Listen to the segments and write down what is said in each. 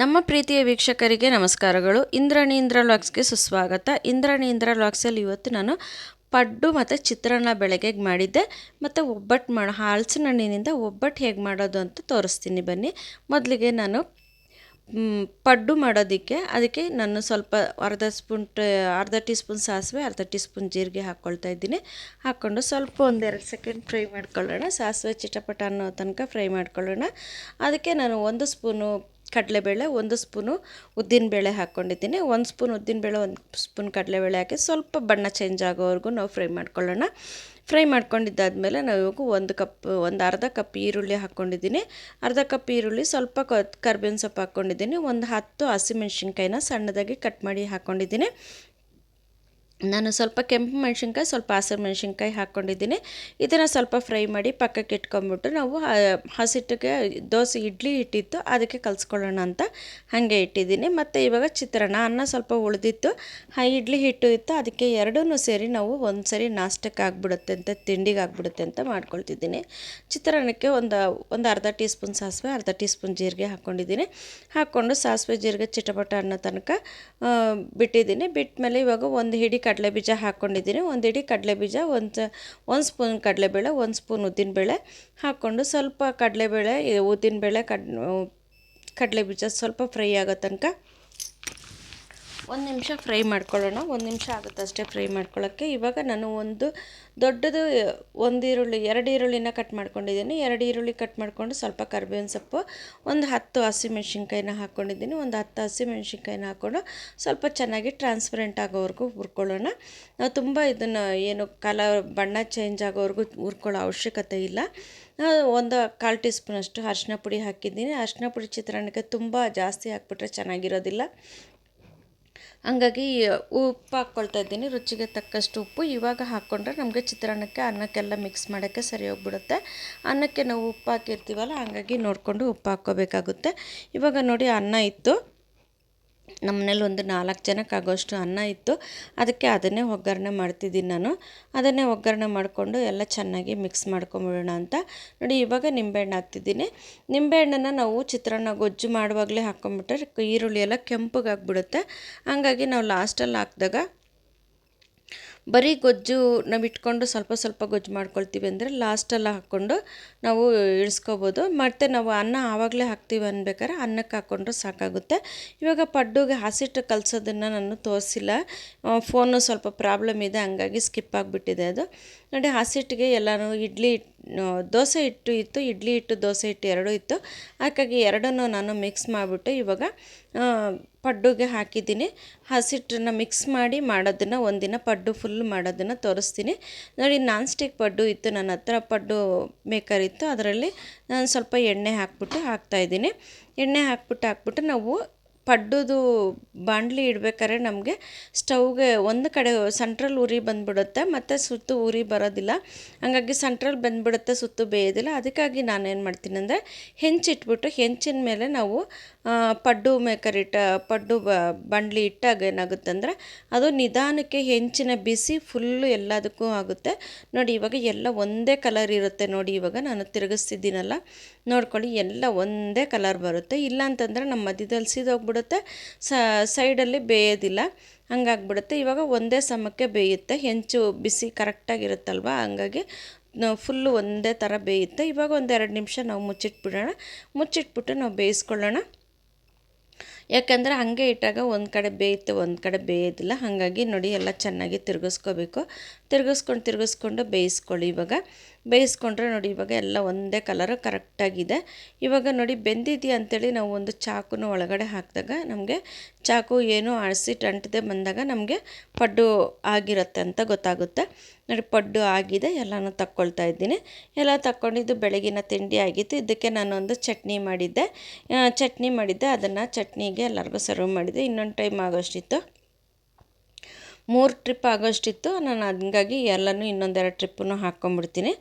ನಮ್ಮ ಪ್ರೀತಿಯ ವೀಕ್ಷಕರಿಗೆ ನಮಸ್ಕಾರಗಳು. ಇಂದ್ರನೀಂದ್ರ ಇಂದ್ರ ಲಾಕ್ಸ್ಗೆ ಸುಸ್ವಾಗತ. ಇಂದ್ರನೀಂದ್ರ ಇಂದ್ರ ಲಾಕ್ಸಲ್ಲಿ ಇವತ್ತು ನಾನು ಪಡ್ಡು ಮತ್ತು ಚಿತ್ರಾನ್ನ ಬೆಳಗ್ಗೆಗೆ ಮಾಡಿದ್ದೆ, ಮತ್ತು ಒಬ್ಬಟ್ಟು ಮಾಡ ಹಣ್ಣಿನಿಂದ ಒಬ್ಬಟ್ಟು ಹೇಗೆ ಮಾಡೋದು ಅಂತ ತೋರಿಸ್ತೀನಿ ಬನ್ನಿ. ಮೊದಲಿಗೆ ನಾನು ಪಡ್ಡು ಮಾಡೋದಕ್ಕೆ ಅದಕ್ಕೆ ನಾನು ಸ್ವಲ್ಪ ಅರ್ಧ ಸ್ಪೂನ್ ಅರ್ಧ ಟೀ ಸ್ಪೂನ್ ಸಾಸಿವೆ, ಅರ್ಧ ಟೀ ಸ್ಪೂನ್ ಜೀರಿಗೆ ಹಾಕ್ಕೊಳ್ತಾ ಇದ್ದೀನಿ. ಹಾಕ್ಕೊಂಡು ಸ್ವಲ್ಪ ಒಂದೆರಡು ಸೆಕೆಂಡ್ ಫ್ರೈ ಮಾಡ್ಕೊಳ್ಳೋಣ. ಸಾಸಿವೆ ಚಿಟಪಟ ಅನ್ನೋ ತನಕ ಫ್ರೈ ಮಾಡ್ಕೊಳ್ಳೋಣ. ಅದಕ್ಕೆ ನಾನು ಒಂದು ಸ್ಪೂನು ಕಡಲೆಬೇಳೆ ಒಂದು ಸ್ಪೂನು ಉದ್ದಿನಬೇಳೆ ಹಾಕ್ಕೊಂಡಿದ್ದೀನಿ. ಒಂದು ಸ್ಪೂನ್ ಉದ್ದಿನಬೇಳೆ, ಒಂದು ಸ್ಪೂನ್ ಕಡಲೆಬೇಳೆ ಹಾಕಿ ಸ್ವಲ್ಪ ಬಣ್ಣ ಚೇಂಜ್ ಆಗೋವರೆಗೂ ನಾವು ಫ್ರೈ ಮಾಡ್ಕೊಳ್ಳೋಣ. ಫ್ರೈ ಮಾಡ್ಕೊಂಡಿದ್ದಾದಮೇಲೆ ನಾವು ಇವಾಗ ಒಂದು ಕಪ್, ಒಂದು ಅರ್ಧ ಕಪ್ ಈರುಳ್ಳಿ ಹಾಕ್ಕೊಂಡಿದ್ದೀನಿ. ಅರ್ಧ ಕಪ್ ಈರುಳ್ಳಿ ಸ್ವಲ್ಪ ಕರ್ಬೇವಿನ ಸೊಪ್ಪು ಹಾಕ್ಕೊಂಡಿದ್ದೀನಿ. ಒಂದು ಹತ್ತು ಹಸಿಮೆಣ್ಸಿನ್ಕಾಯಿನ ಸಣ್ಣದಾಗಿ ಕಟ್ ಮಾಡಿ ಹಾಕ್ಕೊಂಡಿದ್ದೀನಿ. ನಾನು ಸ್ವಲ್ಪ ಕೆಂಪು ಮೆಣಸಿನ್ಕಾಯಿ, ಸ್ವಲ್ಪ ಹಸಿರು ಮೆಣಸಿನ್ಕಾಯಿ ಹಾಕ್ಕೊಂಡಿದ್ದೀನಿ. ಇದನ್ನು ಸ್ವಲ್ಪ ಫ್ರೈ ಮಾಡಿ ಪಕ್ಕಕ್ಕೆ ಇಟ್ಕೊಂಬಿಟ್ಟು ನಾವು ಹಸಿಟ್ಟಿಗೆ ದೋಸೆ, ಇಡ್ಲಿ ಇಟ್ಟಿತ್ತು ಅದಕ್ಕೆ ಕಲಿಸ್ಕೊಳ್ಳೋಣ ಅಂತ ಹಾಗೆ ಇಟ್ಟಿದ್ದೀನಿ. ಮತ್ತು ಇವಾಗ ಚಿತ್ರಾನ್ನ, ಅನ್ನ ಸ್ವಲ್ಪ ಉಳಿದಿತ್ತು. ಇಡ್ಲಿ ಹಿಟ್ಟು ಇತ್ತು. ಅದಕ್ಕೆ ಎರಡೂ ಸೇರಿ ನಾವು ಒಂದು ಸರಿ ನಾಷ್ಟಕ್ಕೆ ಆಗ್ಬಿಡುತ್ತೆ ಅಂತ, ತಿಂಡಿಗೆ ಆಗ್ಬಿಡುತ್ತೆ ಅಂತ ಮಾಡ್ಕೊಳ್ತಿದ್ದೀನಿ. ಚಿತ್ರಾನ್ನಕ್ಕೆ ಒಂದು ಒಂದು ಅರ್ಧ ಟೀ ಸ್ಪೂನ್ ಸಾಸಿವೆ, ಅರ್ಧ ಟೀ ಸ್ಪೂನ್ ಜೀರಿಗೆ ಹಾಕ್ಕೊಂಡಿದ್ದೀನಿ. ಹಾಕ್ಕೊಂಡು ಸಾಸಿವೆ, ಜೀರಿಗೆ, ಚಿಟಪಟ ಅನ್ನೋ ತನಕ ಬಿಟ್ಟಿದ್ದೀನಿ. ಬಿಟ್ಟ ಮೇಲೆ ಇವಾಗ ಒಂದು ಹಿಡಿ ಕಡಲೆ ಬೀಜ ಹಾಕ್ಕೊಂಡಿದ್ದೀನಿ ಒಂದು ಹಿಡಿ ಕಡಲೆ ಬೀಜ ಒಂದು ಒಂದು ಸ್ಪೂನ್ ಕಡಲೆಬೇಳೆ, ಒಂದು ಸ್ಪೂನ್ ಉದ್ದಿನಬೇಳೆ ಹಾಕ್ಕೊಂಡು ಸ್ವಲ್ಪ ಕಡಲೆಬೇಳೆ, ಉದ್ದಿನಬೇಳೆ ಕಡ್ ಕಡಲೆ ಬೀಜ ಸ್ವಲ್ಪ ಫ್ರೈ ಆಗೋ ತನಕ ಒಂದು ನಿಮಿಷ ಫ್ರೈ ಮಾಡ್ಕೊಳ್ಳೋಣ. ಒಂದು ನಿಮಿಷ ಆಗುತ್ತೆ ಅಷ್ಟೇ ಫ್ರೈ ಮಾಡ್ಕೊಳ್ಳೋಕ್ಕೆ ಇವಾಗ ನಾನು ಒಂದು ದೊಡ್ಡದು ಒಂದು ಈರುಳ್ಳಿ, ಎರಡು ಈರುಳ್ಳಿನ ಕಟ್ ಮಾಡ್ಕೊಂಡಿದ್ದೀನಿ. ಎರಡು ಈರುಳ್ಳಿ ಕಟ್ ಮಾಡಿಕೊಂಡು ಸ್ವಲ್ಪ ಕರಿಬೇವಿನ ಸೊಪ್ಪು, ಒಂದು ಹತ್ತು ಹಸಿಮೆಣ್ಸಿನ್ಕಾಯಿನ ಹಾಕ್ಕೊಂಡಿದ್ದೀನಿ ಒಂದು ಹತ್ತು ಹಸಿಮೆಣ್ಸಿನ್ಕಾಯಿನ ಹಾಕ್ಕೊಂಡು ಸ್ವಲ್ಪ ಚೆನ್ನಾಗಿ ಟ್ರಾನ್ಸ್ಪರೆಂಟ್ ಆಗೋವರೆಗೂ ಹುರ್ಕೊಳ್ಳೋಣ. ನಾವು ತುಂಬ ಇದನ್ನು ಏನು ಕಲರ್ ಬಣ್ಣ ಚೇಂಜ್ ಆಗೋವರೆಗೂ ಹುರ್ಕೊಳ್ಳೋ ಅವಶ್ಯಕತೆ ಇಲ್ಲ. ಒಂದು ಕಾಲು ಟೀ ಸ್ಪೂನಷ್ಟು ಅರಿಶಿನ ಪುಡಿ ಹಾಕಿದ್ದೀನಿ. ಅರಿಶಿನ ಪುಡಿ ಚಿತ್ರಾನ್ನಕ್ಕೆ ತುಂಬ ಜಾಸ್ತಿ ಹಾಕ್ಬಿಟ್ರೆ ಚೆನ್ನಾಗಿರೋದಿಲ್ಲ. ಹಂಗಾಗಿ ಉಪ್ಪು ಹಾಕ್ಕೊಳ್ತಾ ಇದ್ದೀನಿ, ರುಚಿಗೆ ತಕ್ಕಷ್ಟು ಉಪ್ಪು. ಇವಾಗ ಹಾಕ್ಕೊಂಡ್ರೆ ನಮಗೆ ಚಿತ್ರಾನ್ನಕ್ಕೆ ಅನ್ನಕ್ಕೆಲ್ಲ ಮಿಕ್ಸ್ ಮಾಡೋಕ್ಕೆ ಸರಿ ಹೋಗ್ಬಿಡುತ್ತೆ. ಅನ್ನಕ್ಕೆ ನಾವು ಉಪ್ಪು ಹಾಕಿರ್ತೀವಲ್ಲ, ಹಂಗಾಗಿ ನೋಡಿಕೊಂಡು ಉಪ್ಪು ಹಾಕ್ಕೋಬೇಕಾಗುತ್ತೆ. ಇವಾಗ ನೋಡಿ ಅನ್ನ ಇತ್ತು. ನಮ್ಮನೇಲಿ ಒಂದು ನಾಲ್ಕು ಜನಕ್ಕೆ ಆಗೋಷ್ಟು ಅನ್ನ ಇತ್ತು. ಅದಕ್ಕೆ ಅದನ್ನೇ ಒಗ್ಗರಣೆ ಮಾಡ್ತಿದ್ದೀನಿ ನಾನು. ಅದನ್ನೇ ಒಗ್ಗರಣೆ ಮಾಡಿಕೊಂಡು ಎಲ್ಲ ಚೆನ್ನಾಗಿ ಮಿಕ್ಸ್ ಮಾಡ್ಕೊಂಬಿಡೋಣ ಅಂತ. ನೋಡಿ, ಇವಾಗ ನಿಂಬೆಹಣ್ಣು ಹಾಕ್ತಿದ್ದೀನಿ. ನಿಂಬೆಹಣ್ಣನ್ನು ನಾವು ಚಿತ್ರಾನ್ನ ಗೊಜ್ಜು ಮಾಡುವಾಗಲೇ ಹಾಕ್ಕೊಂಬಿಟ್ರೆ ಈರುಳ್ಳಿ ಎಲ್ಲ ಕೆಂಪಗಾಗ್ಬಿಡುತ್ತೆ. ಹಂಗಾಗಿ ನಾವು ಲಾಸ್ಟಲ್ಲಿ ಹಾಕಿದಾಗ ಬರೀ ಗೊಜ್ಜು ನಾವು ಇಟ್ಕೊಂಡು ಸ್ವಲ್ಪ ಸ್ವಲ್ಪ ಗೊಜ್ಜು ಮಾಡ್ಕೊಳ್ತೀವಿ ಅಂದರೆ ಲಾಸ್ಟಲ್ಲಿ ಹಾಕ್ಕೊಂಡು ನಾವು ಇಳಿಸ್ಕೋಬೋದು. ಮತ್ತು ನಾವು ಅನ್ನ ಆವಾಗಲೇ ಹಾಕ್ತೀವಿ ಅನ್ಬೇಕಾದ್ರೆ ಅನ್ನಕ್ಕೆ ಹಾಕ್ಕೊಂಡ್ರೆ ಸಾಕಾಗುತ್ತೆ. ಇವಾಗ ಪಡ್ಡುಗೆ ಹಸಿಟ್ಟು ಕಲಸೋದನ್ನು ನಾನು ತೋರಿಸಿಲ್ಲ. ಫೋನು ಸ್ವಲ್ಪ ಪ್ರಾಬ್ಲಮ್ ಇದೆ, ಹಂಗಾಗಿ ಸ್ಕಿಪ್ ಆಗಿಬಿಟ್ಟಿದೆ ಅದು. ನೋಡಿ, ಹಸಿಟ್ಟಿಗೆ ಎಲ್ಲನೂ ಇಡ್ಲಿ ದೋಸೆ ಹಿಟ್ಟು ಇತ್ತು, ಇಡ್ಲಿ ಹಿಟ್ಟು, ದೋಸೆ ಹಿಟ್ಟು ಎರಡೂ ಇತ್ತು. ಹಾಗಾಗಿ ಎರಡನ್ನೂ ನಾನು ಮಿಕ್ಸ್ ಮಾಡಿಬಿಟ್ಟು ಇವಾಗ ಪಡ್ಡುಗೆ ಹಾಕಿದ್ದೀನಿ. ಹಸಿಟ್ಟನ್ನು ಮಿಕ್ಸ್ ಮಾಡಿ ಮಾಡೋದನ್ನು ಒಂದಿನ ಪಡ್ಡು ಫುಲ್ ಮಾಡೋದನ್ನು ತೋರಿಸ್ತೀನಿ. ನೋಡಿ ನಾನ್ ಸ್ಟಿಕ್ ಪಡ್ಡು ಇತ್ತು, ನನ್ನ ಹತ್ರ ಪಡ್ಡು ಮೇಕರ್ ಇತ್ತು. ಅದರಲ್ಲಿ ನಾನು ಸ್ವಲ್ಪ ಎಣ್ಣೆ ಹಾಕ್ಬಿಟ್ಟು ಹಾಕ್ತಾಯಿದ್ದೀನಿ ಎಣ್ಣೆ ಹಾಕ್ಬಿಟ್ಟು ಹಾಕ್ಬಿಟ್ಟು ನಾವು ಪಡ್ಡುದು ಬಾಂಡ್ಲಿ ಇಡ್ಬೇಕಾದ್ರೆ ನಮಗೆ ಸ್ಟವ್ಗೆ ಒಂದು ಕಡೆ ಸೆಂಟ್ರಲ್ ಉರಿ ಬಂದುಬಿಡುತ್ತೆ, ಮತ್ತು ಸುತ್ತು ಉರಿ ಬರೋದಿಲ್ಲ. ಹಾಗಾಗಿ ಸೆಂಟ್ರಲ್ ಬಂದುಬಿಡುತ್ತೆ, ಸುತ್ತು ಬೇಯೋದಿಲ್ಲ. ಅದಕ್ಕಾಗಿ ನಾನೇನು ಮಾಡ್ತೀನಿ ಅಂದರೆ ಹೆಂಚಿಟ್ಬಿಟ್ಟು ಹೆಂಚಿನ ಮೇಲೆ ನಾವು ಪಡ್ಡು ಮೇಕರ್ ಇಟ್ಟ, ಪಡ್ಡು ಬ, ಬಾಣಲಿ ಇಟ್ಟಾಗ ಏನಾಗುತ್ತೆ ಅಂದರೆ ಅದು ನಿಧಾನಕ್ಕೆ ಹೆಂಚಿನ ಬಿಸಿ ಫುಲ್ಲು ಎಲ್ಲದಕ್ಕೂ ಆಗುತ್ತೆ. ನೋಡಿ, ಇವಾಗ ಎಲ್ಲ ಒಂದೇ ಕಲರ್ ಇರುತ್ತೆ ನೋಡಿ, ಇವಾಗ ನಾನು ತಿರುಗಿಸ್ತಿದ್ದೀನಲ್ಲ. ನೋಡ್ಕೊಳ್ಳಿ, ಎಲ್ಲ ಒಂದೇ ಕಲರ್ ಬರುತ್ತೆ. ಇಲ್ಲ ಅಂತಂದರೆ ನಮ್ಮ ಮಧ್ಯದಲ್ಲಿ ಸೀದೋಗ್ಬಿಡುತ್ತೆ. ಸೈಡಲ್ಲಿ ಬೇಯೋದಿಲ್ಲ. ಹಂಗಾಗ್ಬಿಡುತ್ತೆ. ಇವಾಗ ಒಂದೇ ಸಮಕ್ಕೆ ಬೇಯುತ್ತೆ. ಹೆಂಚು ಬಿಸಿ ಕರೆಕ್ಟಾಗಿರುತ್ತಲ್ವ? ಹಂಗಾಗಿ ಫುಲ್ಲು ಒಂದೇ ಥರ ಬೇಯುತ್ತೆ. ಇವಾಗ ಒಂದು ಎರಡು ನಿಮಿಷ ನಾವು ಮುಚ್ಚಿಟ್ಬಿಡೋಣ. ಮುಚ್ಚಿಟ್ಬಿಟ್ಟು ನಾವು ಬೇಯಿಸ್ಕೊಳ್ಳೋಣ. ಯಾಕಂದರೆ ಹಾಗೆ ಇಟ್ಟಾಗ ಒಂದು ಕಡೆ ಬೇಯುತ್ತೆ, ಒಂದು ಕಡೆ ಬೇಯೋದಿಲ್ಲ. ಹಾಗಾಗಿ ನೋಡಿ ಎಲ್ಲ ಚೆನ್ನಾಗಿ ತಿರುಗಿಸ್ಕೋಬೇಕು. ತಿರುಗಿಸ್ಕೊಂಡು ತಿರುಗಿಸ್ಕೊಂಡು ಬೇಯಿಸ್ಕೊಳ್ಳಿ ಇವಾಗ. ಬೇಯಿಸ್ಕೊಂಡ್ರೆ ನೋಡಿ ಇವಾಗ ಎಲ್ಲ ಒಂದೇ ಕಲರ್ ಕರೆಕ್ಟಾಗಿದೆ ಇವಾಗ ನೋಡಿ ಬೆಂದಿದೆಯಾ ಅಂತೇಳಿ ನಾವು ಒಂದು ಚಾಕುನ ಒಳಗಡೆ ಹಾಕಿದಾಗ ನಮಗೆ ಚಾಕು ಏನು ಆಡಿಸಿ ಟಂಟದೆ ಬಂದಾಗ ನಮಗೆ ಪಡ್ಡು ಆಗಿರುತ್ತೆ ಅಂತ ಗೊತ್ತಾಗುತ್ತೆ. ನೋಡಿ ಪಡ್ಡು ಆಗಿದೆ, ಎಲ್ಲನೂ ತಕ್ಕೊಳ್ತಾ ಇದ್ದೀನಿ. ಎಲ್ಲ ತಕ್ಕೊಂಡಿದ್ದು ಬೆಳಗಿನ ತಿಂಡಿ ಆಗಿತ್ತು. ಇದಕ್ಕೆ ನಾನೊಂದು ಚಟ್ನಿ ಮಾಡಿದ್ದೆ. ಚಟ್ನಿ ಮಾಡಿದ್ದೆ. ಅದನ್ನು ಚಟ್ನಿಗೆ ಎಲ್ಲರಿಗೂ ಸರ್ವ್ ಮಾಡಿದ್ದೆ ಇನ್ನೊಂದು ಟೈಮ್ ಆಗೋಷ್ಟಿತ್ತು. ಮೂರು ಟ್ರಿಪ್ ಆಗೋಷ್ಟಿತ್ತು. ನಾನು ಹಂಗಾಗಿ ಎಲ್ಲನೂ ಇನ್ನೊಂದೆರಡು ಟ್ರಿಪ್ಪನ್ನು ಹಾಕ್ಕೊಂಬಿಡ್ತೀನಿ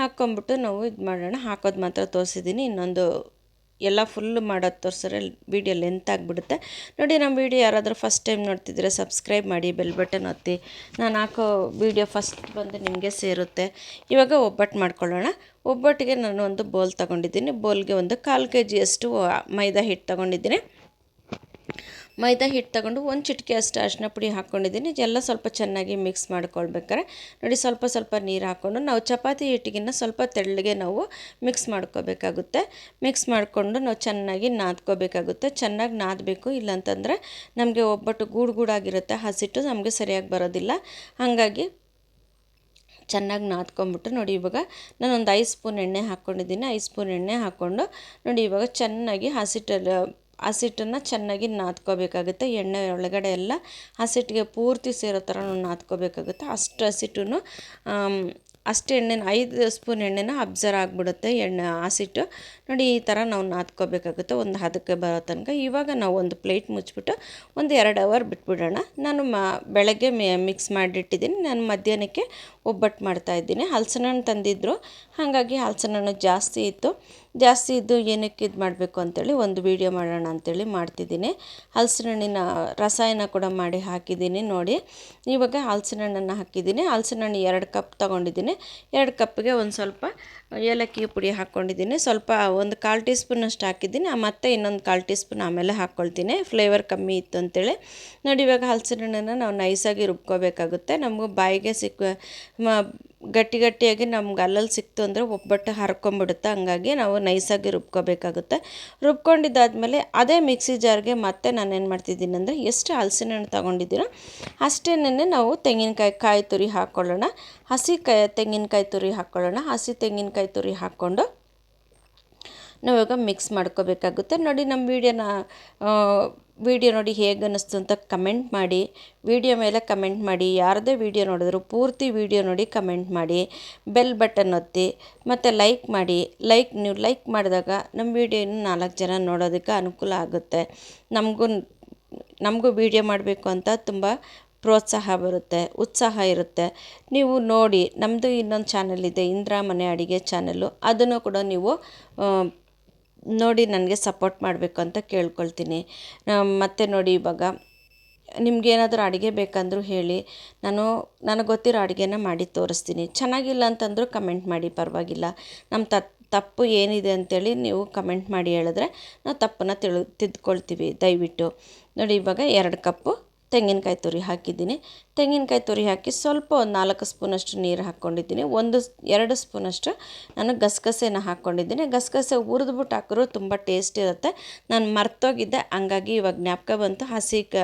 ಹಾಕ್ಕೊಂಬಿಟ್ಟು ನಾವು ಇದು ಮಾಡೋಣ. ಹಾಕೋದು ಮಾತ್ರ ತೋರಿಸಿದ್ದೀನಿ ಇನ್ನೊಂದು ಎಲ್ಲ ಫುಲ್ ಮಾಡೋದು ತೋರಿಸಿದ್ರೆ ವೀಡಿಯೋ ಲೆಂತ್ ಆಗಿಬಿಡುತ್ತೆ. ನೋಡಿ ನಮ್ಮ ವೀಡಿಯೋ ಯಾರಾದರೂ ಫಸ್ಟ್ ಟೈಮ್ ನೋಡ್ತಿದ್ರೆ ಸಬ್ಸ್ಕ್ರೈಬ್ ಮಾಡಿ ಬೆಲ್ ಬಟನ್ ಒತ್ತಿ. ನಾನು ಹಾಕೋ ವೀಡಿಯೋ ಫಸ್ಟ್ ಬಂದು ನಿಮಗೆ ಸೇರುತ್ತೆ. ಇವಾಗ ಒಬ್ಬಟ್ಟು ಮಾಡ್ಕೊಳ್ಳೋಣ. ಒಬ್ಬಟ್ಟಿಗೆ ನಾನು ಒಂದು ಬೋಲ್ ತೊಗೊಂಡಿದ್ದೀನಿ. ಬೋಲ್ಗೆ ಒಂದು ಕಾಲು ಕೆ ಜಿಯಷ್ಟು ಮೈದಾ ಹಿಟ್ಟು ತೊಗೊಂಡಿದ್ದೀನಿ. ಮೈದಾ ಹಿಟ್ಟು ತಗೊಂಡು ಒಂದು ಚಿಟಿಕೆ ಅಷ್ಟು ಅರಿಶಿನ ಪುಡಿ ಹಾಕ್ಕೊಂಡಿದ್ದೀನಿ. ಇದೆಲ್ಲ ಸ್ವಲ್ಪ ಚೆನ್ನಾಗಿ ಮಿಕ್ಸ್ ಮಾಡ್ಕೊಳ್ಬೇಕಾರೆ. ನೋಡಿ, ಸ್ವಲ್ಪ ಸ್ವಲ್ಪ ನೀರು ಹಾಕ್ಕೊಂಡು ನಾವು ಚಪಾತಿ ಹಿಟ್ಟಿಗಿನ್ನ ಸ್ವಲ್ಪ ತೆಳ್ಳಗೆ ನಾವು ಮಿಕ್ಸ್ ಮಾಡ್ಕೋಬೇಕಾಗುತ್ತೆ. ಮಿಕ್ಸ್ ಮಾಡಿಕೊಂಡು ನಾವು ಚೆನ್ನಾಗಿ ನಾದ್ಕೋಬೇಕಾಗುತ್ತೆ. ಚೆನ್ನಾಗಿ ನಾದಬೇಕು, ಇಲ್ಲಾಂತಂದರೆ ನಮಗೆ ಒಬ್ಬಟ್ಟು ಗೂಡು ಗೂಡಾಗಿರುತ್ತೆ. ಹಸಿಟ್ಟು ನಮಗೆ ಸರಿಯಾಗಿ ಬರೋದಿಲ್ಲ. ಹಾಗಾಗಿ ಚೆನ್ನಾಗಿ ನಾದ್ಕೊಂಬಿಟ್ಟು ನೋಡಿ, ಇವಾಗ ನಾನೊಂದು ಐದು ಸ್ಪೂನ್ ಎಣ್ಣೆ ಹಾಕ್ಕೊಂಡಿದ್ದೀನಿ. ಐದು ಸ್ಪೂನ್ ಎಣ್ಣೆ ಹಾಕ್ಕೊಂಡು ನೋಡಿ, ಇವಾಗ ಚೆನ್ನಾಗಿ ಹಸಿಟ್ಟಲ್ಲಿ ಹಸಿಟ್ಟನ್ನು ಚೆನ್ನಾಗಿ ನಾದ್ಕೋಬೇಕಾಗುತ್ತೆ. ಎಣ್ಣೆ ಒಳಗಡೆ ಎಲ್ಲ ಹಸಿಟ್ಟಿಗೆ ಪೂರ್ತಿ ಸೇರೋ ಥರ ನಾದ್ಕೋಬೇಕಾಗುತ್ತೆ. ಅಷ್ಟು ಹಸಿಟ್ಟು ಅಷ್ಟು ಎಣ್ಣೆನ, ಐದು ಸ್ಪೂನ್ ಎಣ್ಣೆನ ಅಬ್ಸರ್ವ್ ಆಗಿಬಿಡುತ್ತೆ ಎಣ್ಣೆ ಹಸಿಟ್ಟು ನೋಡಿ, ಈ ಥರ ನಾವು ನಾದ್ಕೋಬೇಕಾಗುತ್ತೆ. ಒಂದು ಹದಕ್ಕೆ ಬರೋ ತನಕ. ಇವಾಗ ನಾವು ಒಂದು ಪ್ಲೇಟ್ ಮುಚ್ಚಿಬಿಟ್ಟು ಒಂದು ಎರಡು ಅವರ್ ಬಿಟ್ಬಿಡೋಣ. ನಾನು ಮ, ಬೆಳಗ್ಗೆ ಮಿಕ್ಸ್ ಮಾಡಿಟ್ಟಿದ್ದೀನಿ. ನಾನು ಮಧ್ಯಾಹ್ನಕ್ಕೆ ಒಬ್ಬಟ್ಟು ಮಾಡ್ತಾಯಿದ್ದೀನಿ ಹಲಸಿನ ಹಣ್ಣು ತಂದಿದ್ದರು ಹಾಗಾಗಿ ಹಲಸಿನ ಹಣ್ಣು ಜಾಸ್ತಿ ಇತ್ತು. ಜಾಸ್ತಿ ಇದ್ದು ಏನಕ್ಕೆ ಇದು ಮಾಡಬೇಕು ಅಂತೇಳಿ ಒಂದು ವೀಡಿಯೋ ಮಾಡೋಣ ಅಂತೇಳಿ ಮಾಡ್ತಿದ್ದೀನಿ. ಹಲಸಿನ ಹಣ್ಣಿನ ರಸಾಯನ ಕೂಡ ಮಾಡಿ ಹಾಕಿದ್ದೀನಿ ನೋಡಿ. ಇವಾಗ ಹಲಸಿನ ಹಣ್ಣನ್ನು ಹಾಕಿದ್ದೀನಿ. ಹಲಸಿನ ಹಣ್ಣು ಎರಡು ಕಪ್ ತೊಗೊಂಡಿದ್ದೀನಿ. ಎರಡು ಕಪ್ಗೆ ಒಂದು ಸ್ವಲ್ಪ ಏಲಕ್ಕಿ ಪುಡಿ ಹಾಕ್ಕೊಂಡಿದ್ದೀನಿ. ಸ್ವಲ್ಪ ಒಂದು ಕಾಲು ಟೀ ಸ್ಪೂನಷ್ಟು ಹಾಕಿದ್ದೀನಿ. ಮತ್ತೆ ಇನ್ನೊಂದು ಕಾಲು ಟೀ ಸ್ಪೂನ್ ಆಮೇಲೆ ಹಾಕ್ಕೊಳ್ತೀನಿ. ಫ್ಲೇವರ್ ಕಮ್ಮಿ ಇತ್ತು ಅಂತೇಳಿ. ನೋಡಿ ಇವಾಗ ಹಲಸಿನ ಹಣ್ಣನ್ನು ನಾವು ನೈಸಾಗಿ ರುಬ್ಕೋಬೇಕಾಗುತ್ತೆ. ನಮಗೂ ಬಾಯಿಗೆ ಸಿಕ್ಕ ಗಟ್ಟಿ ಗಟ್ಟಿಯಾಗಿ ನಮ್ಗೆ ಅಲ್ಲಲ್ಲಿ ಸಿಕ್ತು ಅಂದರೆ ಒಬ್ಬಟ್ಟು ಹರ್ಕೊಂಬಿಡುತ್ತೆ. ಹಂಗಾಗಿ ನಾವು ನೈಸಾಗಿ ರುಬ್ಕೋಬೇಕಾಗುತ್ತೆ. ರುಬ್ಕೊಂಡಿದ್ದಾದಮೇಲೆ ಅದೇ ಮಿಕ್ಸಿ ಜಾರ್ಗೆ ಮತ್ತೆ ನಾನು ಏನು ಮಾಡ್ತಿದ್ದೀನಿ ಅಂದರೆ ಎಷ್ಟು ಹಲಸಿನ ಹಣ್ಣು ತೊಗೊಂಡಿದ್ದೀರೋ ಅಷ್ಟೇನೇ ನಾವು ತೆಂಗಿನಕಾಯಿ ಕಾಯಿ ತುರಿ ಹಾಕ್ಕೊಳ್ಳೋಣ ಹಸಿ ಕಾಯಿ ತೆಂಗಿನಕಾಯಿ ತುರಿ ಹಾಕ್ಕೊಳ್ಳೋಣ ಹಸಿ ತೆಂಗಿನಕಾಯಿ ತುರಿ ಹಾಕ್ಕೊಂಡು ನಾವಿವಾಗ ಮಿಕ್ಸ್ ಮಾಡ್ಕೋಬೇಕಾಗುತ್ತೆ. ನೋಡಿ ನಮ್ಮ ವೀಡಿಯೋನ ವಿಡಿಯೋ ನೋಡಿ ಹೇಗೆ ಅನ್ನಿಸ್ತು ಅಂತ ಕಮೆಂಟ್ ಮಾಡಿ. ವಿಡಿಯೋ ಮೇಲೆ ಕಮೆಂಟ್ ಮಾಡಿ. ಯಾರದೇ ವಿಡಿಯೋ ನೋಡಿದ್ರು ಪೂರ್ತಿ ವಿಡಿಯೋ ನೋಡಿ ಕಮೆಂಟ್ ಮಾಡಿ. ಬೆಲ್ ಬಟನ್ ಒತ್ತಿ ಮತ್ತು ಲೈಕ್ ಮಾಡಿ. ಲೈಕ್ ನೀವು ಲೈಕ್ ಮಾಡಿದಾಗ ನಮ್ಮ ವಿಡಿಯೋ ನಾಲ್ಕು ಜನ ನೋಡೋದಕ್ಕೆ ಅನುಕೂಲ ಆಗುತ್ತೆ. ನಮಗೂ ನಮಗೂ ವಿಡಿಯೋ ಮಾಡಬೇಕು ಅಂತ ತುಂಬ ಪ್ರೋತ್ಸಾಹ ಬರುತ್ತೆ, ಉತ್ಸಾಹ ಇರುತ್ತೆ. ನೀವು ನೋಡಿ, ನಮ್ಮದು ಇನ್ನೊಂದು ಚಾನಲ್ ಇದೆ ಇಂದ್ರಾ ಮನೆ ಅಡಿಗೆ ಚಾನಲ್ಲು. ಅದನ್ನು ಕೂಡ ನೀವು ನೋಡಿ ನನಗೆ ಸಪೋರ್ಟ್ ಮಾಡಬೇಕು ಅಂತ ಕೇಳ್ಕೊಳ್ತೀನಿ. ಮತ್ತು ನೋಡಿ ಇವಾಗ ನಿಮಗೇನಾದರೂ ಅಡುಗೆ ಬೇಕಂದರೂ ಹೇಳಿ. ನಾನು, ನನಗೆ ಗೊತ್ತಿರೋ ಅಡುಗೆನ ಮಾಡಿ ತೋರಿಸ್ತೀನಿ. ಚೆನ್ನಾಗಿಲ್ಲ ಅಂತಂದರೂ ಕಮೆಂಟ್ ಮಾಡಿ, ಪರವಾಗಿಲ್ಲ. ನಮ್ಮ ತ ತಪ್ಪು ಏನಿದೆ ಅಂತೇಳಿ ನೀವು ಕಮೆಂಟ್ ಮಾಡಿ ಹೇಳಿದ್ರೆ ನಾವು ತಪ್ಪನ್ನು ತಿಳು, ತಿದ್ಕೊಳ್ತೀವಿ ದಯವಿಟ್ಟು. ನೋಡಿ ಇವಾಗ ಎರಡು ಕಪ್ಪು ತೆಂಗಿನಕಾಯಿ ತುರಿ ಹಾಕಿದ್ದೀನಿ. ತೆಂಗಿನಕಾಯಿ ತುರಿ ಹಾಕಿ ಸ್ವಲ್ಪ ಒಂದು ನಾಲ್ಕು ಸ್ಪೂನಷ್ಟು ನೀರು ಹಾಕ್ಕೊಂಡಿದ್ದೀನಿ. ಒಂದು ಎರಡು ಸ್ಪೂನಷ್ಟು ನಾನು ಗಸಗಸೆನ ಹಾಕ್ಕೊಂಡಿದ್ದೀನಿ. ಗಸಗಸೆ ಹುರಿದ್ಬಿಟ್ಟು ಹಾಕಿದ್ರು ತುಂಬ ಟೇಸ್ಟ್ ಇರುತ್ತೆ. ನಾನು ಮರ್ತೋಗಿದ್ದೆ ಹಂಗಾಗಿ ಇವಾಗ ಜ್ಞಾಪಕ ಬಂತು, ಹಸಿ ಕ,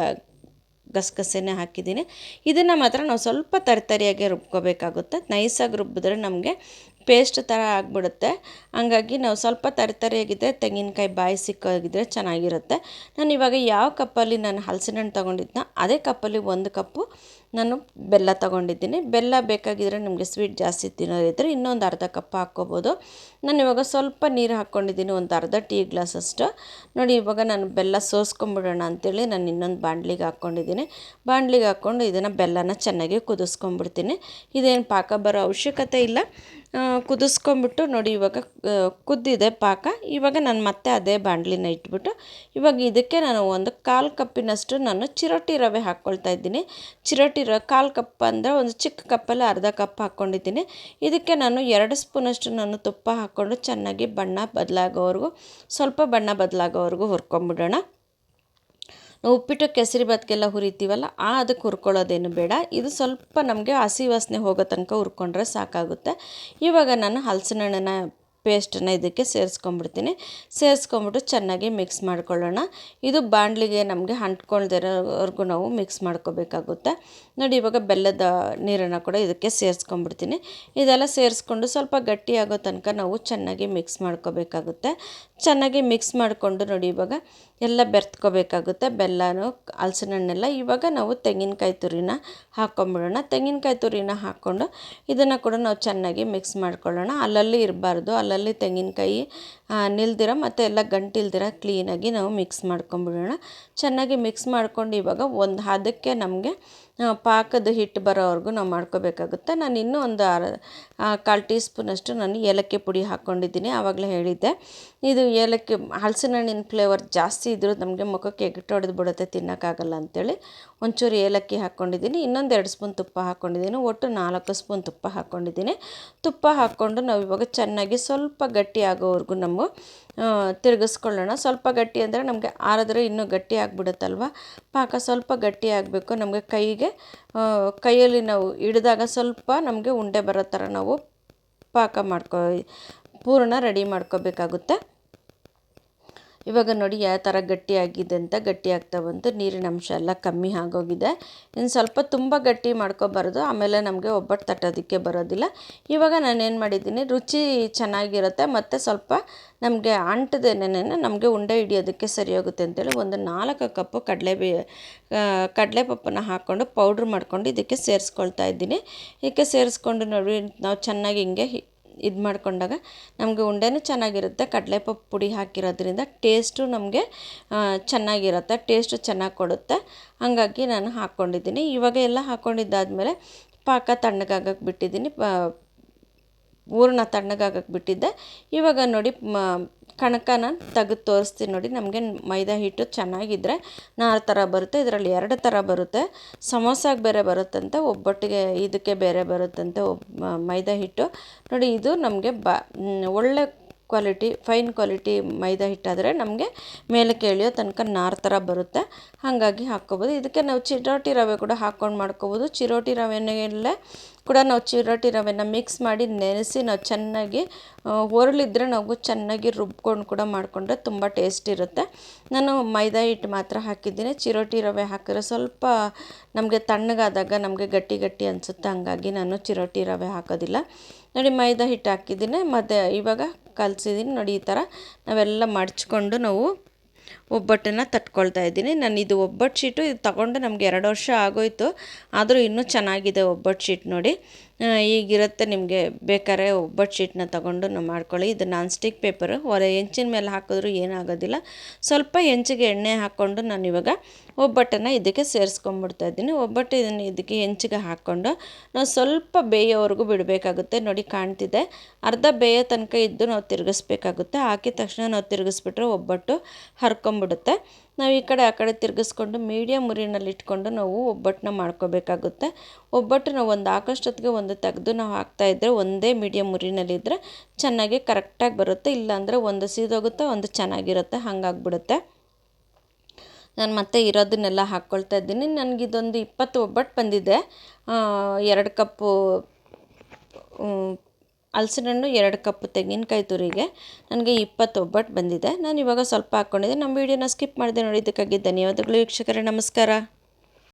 ಗಸಗಸೆನೇ ಹಾಕಿದ್ದೀನಿ. ಇದನ್ನು ಮಾತ್ರ ನಾವು ಸ್ವಲ್ಪ ತರಿತರಿಯಾಗಿ ರುಬ್ಕೋಬೇಕಾಗುತ್ತೆ. ನೈಸಾಗಿ ರುಬ್ಬಿದ್ರೆ ನಮಗೆ ಪೇಸ್ಟ್ ಥರ ಆಗಿಬಿಡುತ್ತೆ. ಹಂಗಾಗಿ ನಾವು ಸ್ವಲ್ಪ ತರಿತರಿಯಾಗಿದ್ದರೆ ತೆಂಗಿನಕಾಯಿ ಬಾಯಿ ಸಿಕ್ಕಾಗಿದ್ದರೆ ಚೆನ್ನಾಗಿರುತ್ತೆ. ನಾನು ಇವಾಗ ಯಾವ ಕಪ್ಪಲ್ಲಿ ನಾನು ಹಲಸಿನ ಹಣ್ಣು ತೊಗೊಂಡಿದ್ನೋ ಅದೇ ಕಪ್ಪಲ್ಲಿ ಒಂದು ಕಪ್ಪು ನಾನು ಬೆಲ್ಲ ತಗೊಂಡಿದ್ದೀನಿ. ಬೆಲ್ಲ ಬೇಕಾಗಿದ್ದರೆ ನಿಮಗೆ ಸ್ವೀಟ್ ಜಾಸ್ತಿ ತಿನ್ನೋದಿದ್ದರೆ ಇನ್ನೊಂದು ಅರ್ಧ ಕಪ್ ಹಾಕ್ಕೋಬೋದು. ನಾನು ಇವಾಗ ಸ್ವಲ್ಪ ನೀರು ಹಾಕ್ಕೊಂಡಿದ್ದೀನಿ, ಒಂದು ಅರ್ಧ ಟೀ ಗ್ಲಾಸಷ್ಟು. ನೋಡಿ, ಇವಾಗ ನಾನು ಬೆಲ್ಲ ಸೋಸ್ಕೊಂಬಿಡೋಣ ಅಂತೇಳಿ ನಾನು ಇನ್ನೊಂದು ಬಾಣಲಿಗೆ ಹಾಕ್ಕೊಂಡಿದ್ದೀನಿ. ಬಾಣಲಿಗೆ ಹಾಕ್ಕೊಂಡು ಇದನ್ನು ಬೆಲ್ಲನ ಚೆನ್ನಾಗಿ ಕುದಿಸ್ಕೊಂಬಿಡ್ತೀನಿ. ಇದೇನು ಪಾಕ ಬರೋ ಅವಶ್ಯಕತೆ ಇಲ್ಲ. ಕುದಿಸ್ಕೊಂಬಿಟ್ಟು ನೋಡಿ, ಇವಾಗ ಕುದ್ದಿದೆ ಪಾಕ. ಇವಾಗ ನಾನು ಮತ್ತೆ ಅದೇ ಬಾಣಲಿನ ಇಟ್ಬಿಟ್ಟು, ಇವಾಗ ಇದಕ್ಕೆ ನಾನು ಒಂದು ಕಾಲು ಕಪ್ಪಿನಷ್ಟು ನಾನು ಚಿರೋಟಿ ರವೆ ಹಾಕ್ಕೊಳ್ತಾ ಇದ್ದೀನಿ. ಚಿರೋಟಿ ರ ಕಾಲು ಕಪ್ ಅಂದರೆ ಒಂದು ಚಿಕ್ಕ ಕಪ್ಪಲ್ಲಿ ಅರ್ಧ ಕಪ್ ಹಾಕ್ಕೊಂಡಿದ್ದೀನಿ. ಇದಕ್ಕೆ ನಾನು ಎರಡು ಸ್ಪೂನಷ್ಟು ನಾನು ತುಪ್ಪ ಹಾಕ್ಕೊಂಡು ಚೆನ್ನಾಗಿ ಬಣ್ಣ ಬದಲಾಗೋವರೆಗೂ, ಸ್ವಲ್ಪ ಬಣ್ಣ ಬದಲಾಗೋವರೆಗೂ ಹುರ್ಕೊಂಬಿಡೋಣ. ಉಪ್ಪಿಟ್ಟು, ಕೇಸರಿ ಭಾತ್ಗೆಲ್ಲ ಹುರಿತೀವಲ್ಲ, ಆ ಅದಕ್ಕೆ ಹುರ್ಕೊಳ್ಳೋದೇನು ಬೇಡ. ಇದು ಸ್ವಲ್ಪ ನಮಗೆ ಹಸಿ ವಾಸನೆ ಹೋಗೋ ತನಕ ಹುರ್ಕೊಂಡ್ರೆ ಸಾಕಾಗುತ್ತೆ. ಇವಾಗ ನಾನು ಹಲಸಿನ ಹಣ್ಣಿನ ಪೇಸ್ಟನ್ನು ಇದಕ್ಕೆ ಸೇರಿಸ್ಕೊಂಬಿಡ್ತೀನಿ. ಸೇರಿಸ್ಕೊಂಬಿಟ್ಟು ಚೆನ್ನಾಗಿ ಮಿಕ್ಸ್ ಮಾಡ್ಕೊಳ್ಳೋಣ. ಇದು ಬಾಣಲಿಗೆ ನಮಗೆ ಅಂಟ್ಕೊಳ್ದಿರೋವರೆಗೂ ನಾವು ಮಿಕ್ಸ್ ಮಾಡ್ಕೋಬೇಕಾಗುತ್ತೆ. ನೋಡಿ, ಇವಾಗ ಬೆಲ್ಲದ ನೀರನ್ನು ಕೂಡ ಇದಕ್ಕೆ ಸೇರಿಸ್ಕೊಂಡ್ಬಿಡ್ತೀನಿ. ಇದೆಲ್ಲ ಸೇರಿಸ್ಕೊಂಡು ಸ್ವಲ್ಪ ಗಟ್ಟಿಯಾಗೋ ತನಕ ನಾವು ಚೆನ್ನಾಗಿ ಮಿಕ್ಸ್ ಮಾಡ್ಕೋಬೇಕಾಗುತ್ತೆ. ಚೆನ್ನಾಗಿ ಮಿಕ್ಸ್ ಮಾಡಿಕೊಂಡು ನೋಡಿ, ಇವಾಗ ಎಲ್ಲ ಬೆರ್ತ್ಕೋಬೇಕಾಗುತ್ತೆ. ಬೆಲ್ಲನೂ ಹಲಸಿನ ಹಣ್ಣೆಲ್ಲ ಇವಾಗ ನಾವು ತೆಂಗಿನಕಾಯಿ ತುರಿನ ಹಾಕ್ಕೊಂಬಿಡೋಣ ತೆಂಗಿನಕಾಯಿ ತುರಿನ ಹಾಕ್ಕೊಂಡು ಇದನ್ನು ಕೂಡ ನಾವು ಚೆನ್ನಾಗಿ ಮಿಕ್ಸ್ ಮಾಡ್ಕೊಳ್ಳೋಣ. ಅಲ್ಲಲ್ಲಿ ಇರಬಾರ್ದು. ಅಲ್ಲಲ್ಲಿ ತೆಂಗಿನಕಾಯಿ ನಿಲ್ದಿರ ಮತ್ತು ಎಲ್ಲ ಗಂಟಿಲ್ದಿರ ಕ್ಲೀನಾಗಿ ನಾವು ಮಿಕ್ಸ್ ಮಾಡ್ಕೊಂಬಿಡೋಣ. ಚೆನ್ನಾಗಿ ಮಿಕ್ಸ್ ಮಾಡ್ಕೊಂಡು ಇವಾಗ ಒಂದು ಹದಕ್ಕೆ ನಮಗೆ ಪಾಕದ ಹಿಟ್ಟು ಬರೋವರೆಗೂ ನಾವು ಮಾಡ್ಕೋಬೇಕಾಗುತ್ತೆ. ನಾನು ಇನ್ನೂ ಒಂದು ಅರ ಕಾಲು ಟೀ ಸ್ಪೂನಷ್ಟು ನಾನು ಏಲಕ್ಕಿ ಪುಡಿ ಹಾಕ್ಕೊಂಡಿದ್ದೀನಿ. ಆವಾಗಲೇ ಹೇಳಿದ್ದೆ. ಇದು ಏಲಕ್ಕಿ ಹಲಸಿನ ಹಣ್ಣಿನ ಫ್ಲೇವರ್ ಜಾಸ್ತಿ ಇದ್ದರೂ ನಮಗೆ ಮುಖಕ್ಕೆ ಎಗಟು ಹೊಡೆದು ಬಿಡುತ್ತೆ, ತಿನ್ನೋಕ್ಕಾಗಲ್ಲ ಅಂತೇಳಿ ಒಂಚೂರು ಏಲಕ್ಕಿ ಹಾಕ್ಕೊಂಡಿದ್ದೀನಿ. ಇನ್ನೊಂದು ಎರಡು ಸ್ಪೂನ್ ತುಪ್ಪ ಹಾಕ್ಕೊಂಡಿದ್ದೀನಿ. ಒಟ್ಟು ನಾಲ್ಕು ಸ್ಪೂನ್ ತುಪ್ಪ ಹಾಕ್ಕೊಂಡಿದ್ದೀನಿ. ತುಪ್ಪ ಹಾಕ್ಕೊಂಡು ನಾವು ಇವಾಗ ಚೆನ್ನಾಗಿ ಸ್ವಲ್ಪ ಗಟ್ಟಿ ಆಗೋವರೆಗೂ ನಮ್ಮ ತಿರುಗಿಸ್ಕೊಳ್ಳೋಣ. ಸ್ವಲ್ಪ ಗಟ್ಟಿ ಅಂದರೆ ನಮಗೆ ಆರಿದ್ರೆ ಇನ್ನೂ ಗಟ್ಟಿ ಆಗಿಬಿಡುತ್ತಲ್ವ? ಪಾಕ ಸ್ವಲ್ಪ ಗಟ್ಟಿ ಆಗಬೇಕು. ನಮಗೆ ಕೈಗೆ ಕೈಯಲ್ಲಿ ನಾವು ಹಿಡಿದಾಗ ಸ್ವಲ್ಪ ನಮಗೆ ಉಂಡೆ ಬರೋ ಥರ ನಾವು ಪಾಕ ಮಾಡ್ಕೊ ಪೂರ್ಣ ರೆಡಿ ಮಾಡ್ಕೋಬೇಕಾಗುತ್ತೆ. ಇವಾಗ ನೋಡಿ ಯಾವ ಥರ ಗಟ್ಟಿಯಾಗಿದೆ ಅಂತ, ಗಟ್ಟಿ ಆಗ್ತಾ ಬಂತು. ನೀರಿನ ಅಂಶ ಎಲ್ಲ ಕಮ್ಮಿ ಆಗೋಗಿದೆ. ಇನ್ನು ಸ್ವಲ್ಪ ತುಂಬ ಗಟ್ಟಿ ಮಾಡ್ಕೊಬಾರ್ದು. ಆಮೇಲೆ ನಮಗೆ ಒಬ್ಬಟ್ಟು ತಟ್ಟೋದಕ್ಕೆ ಬರೋದಿಲ್ಲ. ಇವಾಗ ನಾನು ಏನು ಮಾಡಿದ್ದೀನಿ, ರುಚಿ ಚೆನ್ನಾಗಿರುತ್ತೆ ಮತ್ತು ಸ್ವಲ್ಪ ನಮಗೆ ಅಂಟದೇನೆ ನಮಗೆ ಉಂಡೆ ಹಿಡಿಯೋದಕ್ಕೆ ಸರಿ ಹೋಗುತ್ತೆ ಅಂತೇಳಿ ಒಂದು ನಾಲ್ಕು ಕಪ್ಪು ಕಡಲೆ ಕಡಲೆ ಪಪ್ಪನ್ನ ಹಾಕ್ಕೊಂಡು ಪೌಡ್ರ್ ಮಾಡ್ಕೊಂಡು ಇದಕ್ಕೆ ಸೇರಿಸ್ಕೊಳ್ತಾ ಇದ್ದೀನಿ. ಇದಕ್ಕೆ ಸೇರಿಸ್ಕೊಂಡು ನೋಡಿ, ನಾವು ಚೆನ್ನಾಗಿ ಹಿಂಗೆ ಇದು ಮಾಡಿಕೊಂಡಾಗ ನಮಗೆ ಉಂಡೆನೂ ಚೆನ್ನಾಗಿರುತ್ತೆ ಕಡಲೆಪಪ್ಪು ಪುಡಿ ಹಾಕಿರೋದ್ರಿಂದ ಟೇಸ್ಟು ನಮಗೆ ಚೆನ್ನಾಗಿರುತ್ತೆ ಟೇಸ್ಟು ಚೆನ್ನಾಗಿ ಕೊಡುತ್ತೆ ಹಾಗಾಗಿ ನಾನು ಹಾಕ್ಕೊಂಡಿದ್ದೀನಿ ಇವಾಗ ಎಲ್ಲ ಹಾಕ್ಕೊಂಡಿದ್ದಾದಮೇಲೆ ಪಾಕ ತಣ್ಣಗಾಗಕ್ಕೆ ಬಿಟ್ಟಿದ್ದೀನಿ ಪ ಹೂರ್ಣ ತಣ್ಣಗಾಗಕ್ಕೆ ಬಿಟ್ಟಿದ್ದೆ ಇವಾಗ ನೋಡಿ ಕಣಕನ ತೆಗೆದು ತೋರಿಸ್ತೀನಿ ನೋಡಿ. ನಮಗೆ ಮೈದಾ ಹಿಟ್ಟು ಚೆನ್ನಾಗಿದ್ದರೆ ನಾರು ಥರ ಬರುತ್ತೆ, ಇದರಲ್ಲಿ ಎರಡು ಥರ ಬರುತ್ತೆ. ಸಮೋಸಾಗೆ ಬೇರೆ ಬರುತ್ತಂತೆ, ಒಬ್ಬಟ್ಟಿಗೆ ಇದಕ್ಕೆ ಬೇರೆ ಬರುತ್ತಂತೆ ಒಬ್ ಮೈದಾ ಹಿಟ್ಟು. ನೋಡಿ, ಇದು ನಮಗೆ ಬ ಒಳ್ಳೆ ಕ್ವಾಲಿಟಿ, ಫೈನ್ ಕ್ವಾಲಿಟಿ ಮೈದಾ ಹಿಟ್ಟಾದರೆ ನಮಗೆ ಮೇಲೆ ಕೇಳಿಯೋ ತನಕ ನಾರು ಥರ ಬರುತ್ತೆ. ಹಾಗಾಗಿ ಹಾಕ್ಕೋಬೋದು. ಇದಕ್ಕೆ ನಾವು ಚಿರೋಟಿ ರವೆ ಕೂಡ ಹಾಕ್ಕೊಂಡು ಮಾಡ್ಕೋಬೋದು. ಚಿರೋಟಿ ರವೆನಲ್ಲೇ ಕೂಡ ನಾವು ಚಿರೋಟಿ ರವೆನ ಮಿಕ್ಸ್ ಮಾಡಿ ನೆನೆಸಿ ನಾವು ಚೆನ್ನಾಗಿ ಒರಳಿದ್ರೆ ನಾವು ಚೆನ್ನಾಗಿ ರುಬ್ಕೊಂಡು ಕೂಡ ಮಾಡಿಕೊಂಡ್ರೆ ತುಂಬ ಟೇಸ್ಟ್ ಇರುತ್ತೆ. ನಾನು ಮೈದಾ ಹಿಟ್ಟು ಮಾತ್ರ ಹಾಕಿದ್ದೀನಿ. ಚಿರೋಟಿ ರವೆ ಹಾಕಿದ್ರೆ ಸ್ವಲ್ಪ ನಮಗೆ ತಣ್ಣಗಾದಾಗ ನಮಗೆ ಗಟ್ಟಿ ಗಟ್ಟಿ ಅನಿಸುತ್ತೆ, ಹಂಗಾಗಿ ನಾನು ಚಿರೋಟಿ ರವೆ ಹಾಕೋದಿಲ್ಲ. ನೋಡಿ, ಮೈದಾ ಹಿಟ್ಟು ಹಾಕಿದ್ದೀನಿ. ಮತ್ತು ಇವಾಗ ಕಲಸಿದ್ದೀನಿ ನೋಡಿ ಈ ಥರ. ನಾವೆಲ್ಲ ಮಡಚ್ಕೊಂಡು ನಾವು ಒಬ್ಬಟ್ಟನ್ನು ತಟ್ಕೊಳ್ತಾ ಇದ್ದೀನಿ. ನಾನು ಇದು ಒಬ್ಬಟ್ಟು ಶೀಟು, ಇದು ತಗೊಂಡು ನಮಗೆ ಎರಡು ವರ್ಷ ಆಗೋಯಿತು. ಆದರೂ ಇನ್ನೂ ಚೆನ್ನಾಗಿದೆ ಒಬ್ಬಟ್ಟು ಶೀಟ್ ನೋಡಿ. ಈಗಿರುತ್ತೆ ನಿಮಗೆ ಬೇಕಾದ್ರೆ ಒಬ್ಬಟ್ಟು ಶೀಟ್ನ ತಗೊಂಡು ಮಾಡ್ಕೊಳ್ಳಿ. ಇದು ನಾನ್ ಸ್ಟಿಕ್ ಪೇಪರು ಹೊರ ಹೆಂಚಿನ ಮೇಲೆ ಹಾಕಿದ್ರೂ ಏನಾಗೋದಿಲ್ಲ. ಸ್ವಲ್ಪ ಹೆಂಚಿಗೆ ಎಣ್ಣೆ ಹಾಕ್ಕೊಂಡು ನಾನು ಇವಾಗ ಒಬ್ಬಟ್ಟನ್ನು ಇದಕ್ಕೆ ಸೇರಿಸ್ಕೊಂಡ್ಬಿಡ್ತಾ ಇದ್ದೀನಿ. ಒಬ್ಬಟ್ಟು ಇದನ್ನು ಇದಕ್ಕೆ ಹೆಂಚಿಗೆ ಹಾಕ್ಕೊಂಡು ನಾವು ಸ್ವಲ್ಪ ಬೇಯೋವರೆಗೂ ಬಿಡಬೇಕಾಗುತ್ತೆ. ನೋಡಿ ಕಾಣ್ತಿದೆ. ಅರ್ಧ ಬೇಯೋ ತನಕ ಇದ್ದು ನಾವು ತಿರುಗಿಸ್ಬೇಕಾಗುತ್ತೆ. ಹಾಕಿದ ತಕ್ಷಣ ನಾವು ತಿರುಗಿಸ್ಬಿಟ್ರೆ ಒಬ್ಬಟ್ಟು ಹರ್ಕೊಂಬಿಡುತ್ತೆ. ನಾವು ಈ ಕಡೆ ಆ ಕಡೆ ತಿರುಗಿಸ್ಕೊಂಡು ಮೀಡಿಯಮ್ ಮುರಿನಲ್ಲಿ ಇಟ್ಕೊಂಡು ನಾವು ಒಬ್ಬಟ್ಟನ್ನ ಮಾಡ್ಕೋಬೇಕಾಗುತ್ತೆ. ಒಬ್ಬಟ್ಟು ನಾವು ಒಂದು ಆಕಷ್ಟೊತ್ತಿಗೆ ಒಂದು ತೆಗೆದು ನಾವು ಹಾಕ್ತಾಯಿದ್ರೆ ಒಂದೇ ಮೀಡಿಯಮ್ ಉರಿನಲ್ಲಿದ್ದರೆ ಚೆನ್ನಾಗಿ ಕರೆಕ್ಟಾಗಿ ಬರುತ್ತೆ. ಇಲ್ಲಾಂದರೆ ಒಂದು ಸೀದೋಗುತ್ತೆ, ಒಂದು ಚೆನ್ನಾಗಿರುತ್ತೆ. ಹಾಗಾಗ್ಬಿಡುತ್ತೆ. ನಾನು ಮತ್ತೆ ಇರೋದನ್ನೆಲ್ಲ ಹಾಕ್ಕೊಳ್ತಾ ಇದ್ದೀನಿ. ನನಗಿದೊಂದು ಇಪ್ಪತ್ತು ಒಬ್ಬಟ್ಟು ಬಂದಿದೆ. ಎರಡು ಕಪ್ಪು ಹಲಸಿನ ಹಣ್ಣು ಎರಡು ಕಪ್ ತೆಂಗಿನಕಾಯಿ ತುರಿಗೆ. ನನಗೆ ಇಪ್ಪತ್ತು ಒಬ್ಬಟ್ಟು ಬಂದಿದೆ. ನಾನು ಇವಾಗ ಸ್ವಲ್ಪ ಹಾಕ್ಕೊಂಡಿದ್ದೆ ನಮ್ಮ ವೀಡಿಯೋನ ಸ್ಕಿಪ್ ಮಾಡಿದೆ ನೋಡಿ. ಇದಕ್ಕಾಗಿ ಧನ್ಯವಾದಗಳು, ವೀಕ್ಷಕರೇ. ನಮಸ್ಕಾರ.